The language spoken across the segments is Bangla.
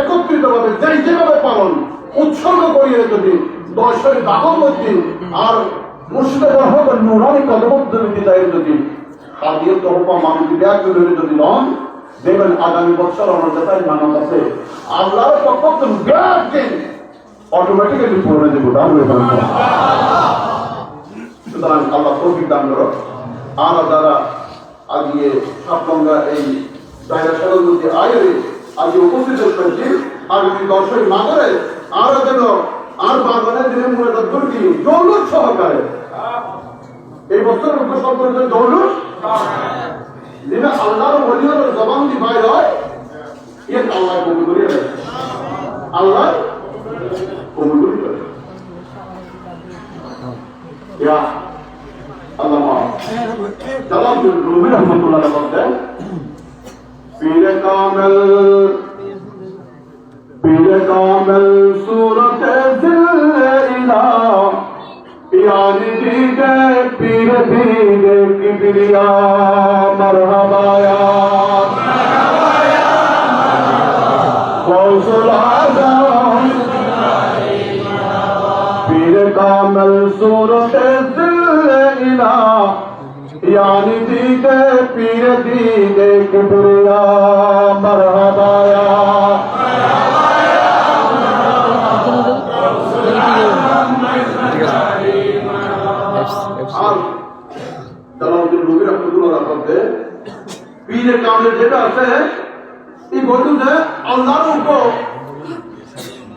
একত্রিত ভাবে যে যেভাবে পালন, উৎসর্গ করিয়ে যদি দশের দাগর মধ্যে আর মুর্শিদে রহমান নুরানি তাই যদি হাদিয়ে তহপা মানুষ ব্যাগ যদি নন দেখবেন আগামী বছর আমার যেটাই মানব আছে। আল্লাহর পক্ষ ব্যাগ দিন অটোমেটিক্যালি পূরণে দেবো সুতরাং আল্লাহ তৌফিক দান করো আমরা যারা আজকে সাতগঙ্গা এই জায়গা সরল মধ্যে আয়ে আজকে উপস্থিত হয়েছি। আগামী দশই মাগরে আর যেন আর বাগানের দিনের মূলত দুর্গি জৌলুস সহকারে। এই বছর উপসব করেছে জৌলুস যেটা আল্লাহর বলিয়র জবান দি বাইর হয় ইয়ে আল্লাহ কবুল করিয়ে আল্লাহ কবুল করিয়ে ইয়া আল্লাহ জালাল রুমি রহমতুল্লাহ Bir kamil Bir kamil surat ezilina Yani dide bir dide kibriya Merhaba ya. Merhaba ya Kavsul azam Bir kamil surat ezilina यानी दीदे पीर दीदे किबरिया मरहबाया আর জালালউদ্দিন রুমি রহমতুল্লাহ বলতে পীরের কামে যেটা আছে এই বলতে যে আল্লাহর উপর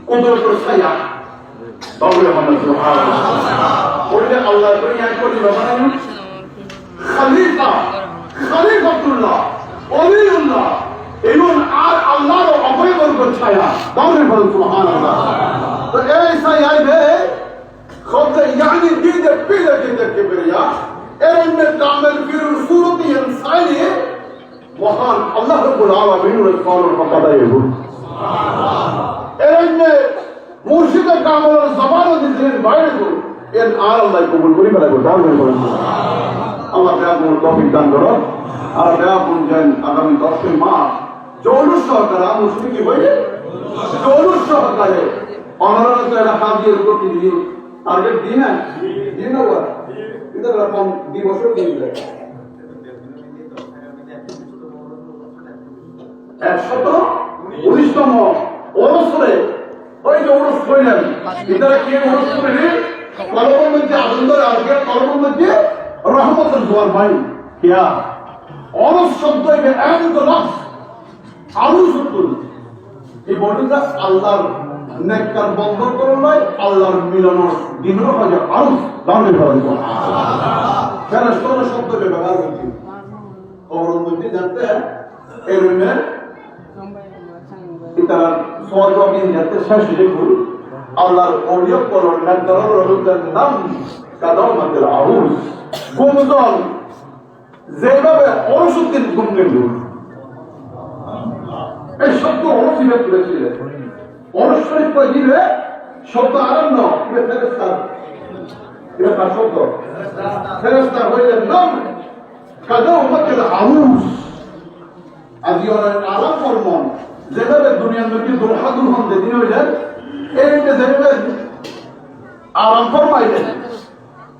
কুদরত ছায়া বাবুল রহমান সুবহানাল্লাহ বলতে আল্লাহ করে এক কোটি বাবান খলিফা খলিফাতুল্লাহ ওলিউল্লাহ এবং আর আল্লাহর অভয় বরকত ছায়া বাবুল রহমান সুবহানাল্লাহ তো এই ছায়া خط يعني ديدة بيدة ديدة كبرياء إن تعمل في صورة إنسانية وهان الله رب العالمين والإسلام الفقدة يقول إن مرشد تعمل الزمان الدين বাইরে করুন এর আর আল্লাহ কবুল করি বেলা করতে বলেন আমার টপিক দান করো আর কোন যেন আগামী দশই মাস চৌলুস সহকারে মুসলিম কি বলে চৌলুস সহকারে অনারত একটা হাত দিয়ে টার্গেট দিই না দিই না কিন্তু এরকম দুই বছর দিন একশত উনিশতম অবসরে ওই যে ওরস কইলেন এটারা কে মধ্যে আনন্দ আজকে কলমের রহমতের জোয়ার ভাই, কিয়া? অরস শব্দ লাভ আরও সত্য এই বডিটা আল্লাহর নেককার বন্ধ করো নয় আল্লাহর মিলনের দিন হয় আরও দামে ব্যবহার করছি। মধ্যে জানতে এই রুমে যাতে শেষ দেখুন। আল্লাহর অডিও করুন নেককার নাম কাদামাতের আউস গুমজন যেভাবে অরসুদ্দিন গুমকে এই শব্দ অনশ্বরিক করে শব্দ আরম্ভ ফেরেস্তা এটা শব্দ। ফেরেস্তা হইলে নাম। কাদা উম্মতের আউস। আজি ওনার আরাম ফরমন, যেভাবে দুনিয়ার মধ্যে দুর্হা দুর্হন দিন হইলেন এইটা যেভাবে আরাম ফরমাইলেন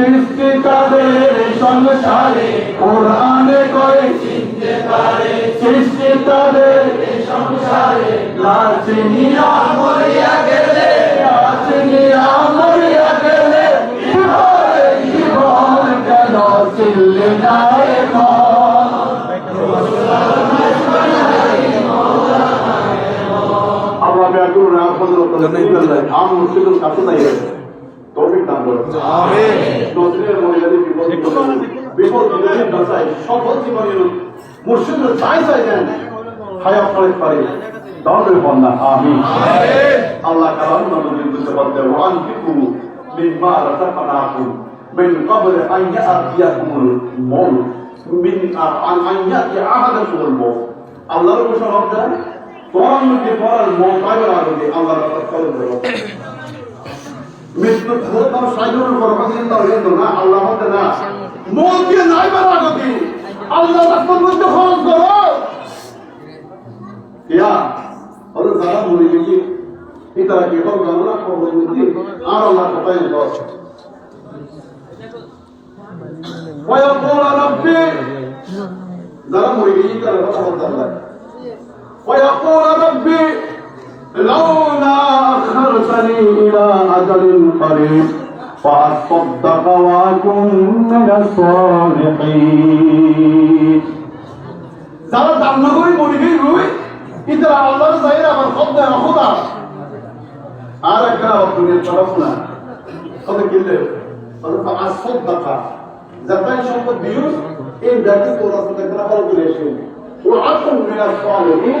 পারে সৃষ্টিকারের সংসারে কোরআন কই চিনতে পারে সৃষ্টিকারের সংসারে লাচিনিয়া মরিয়া গেলে লাচিনিয়া মরিয়া গেলে জীবনে জীবন কেন চিনলে না রে আল্লাহ ব্যাকুল না ফজল আম মুর্শিদুল কাছে তাই তৌফিক দান করুন। আমিন। বিপদ বিপদ বিপদের বাঁচাই সফল জীবনের মুর্শিদের চাই চাই দেন হায়াত করে পারে। দলের বন্যা আমি আল্লাহ কালাম নবীর বুঝতে পারতে ওয়ান ফিকু মিম্মা রাযাকানাকুম মিন ক্বাবল আন ইয়াতিয়াকুমুল মউত, মিন আন আন ইয়াতিয়া আহাদাকুমুল মউত। আল্লাহর ঘোষণা হবে তোমার মধ্যে পড়ার মন পাইবার আগে আল্লাহর কথা কলম করো মৃত্যু তোমার সাইজুর উপর না, আল্লাহ না। মন দিয়ে নাইবার আগে আল্লাহ রাস্তার মধ্যে খরচ করো ইয়া হলো যারা মরে গেছি পিতারা কি হোক জানো না খবর মধ্যে আর আল্লাহ কোথায় দশ ويقول ربي যারা মরে গেছি তারা কথা বলতে আল্লাহ ويقول ربي لولا أخرتني إلى أجل قريب فأصدق وأكن من الصالحين যারা জান্নাতুরি মরিগেই রুই কিন্তু আল্লাহর জাহির আমার শব্দ খোদা আর একটা দুনিয়ার তরফ না কত কিনলে আসফত দেখা যাতাই সম্পদ বিয়ুস এই জাতি তোরা সাথে করা হল করে এসে ও আসল মিনা সালেহি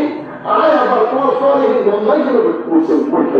আয় আবার কোন সালেহি বন্ধাই করে করতে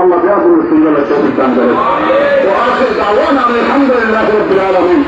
কবর তো দেখি আল্লাহ বিয়াদুল সুন্দর তৌফিক দান করে তো আখির দাওয়ানা আলহামদুলিল্লাহ রাব্বিল আলামিন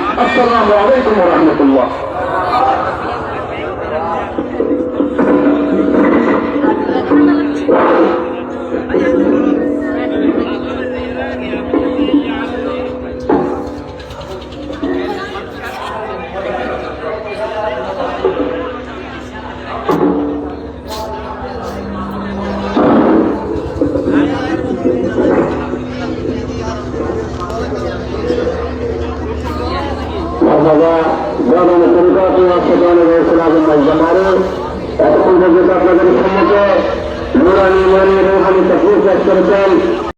लगा ज़्यादा ने तरीका के अस्पताल में सलाम जमाने और उनको जगह नगर समझे नूरानी मानी रूहानी तकलीफ़ का सरकार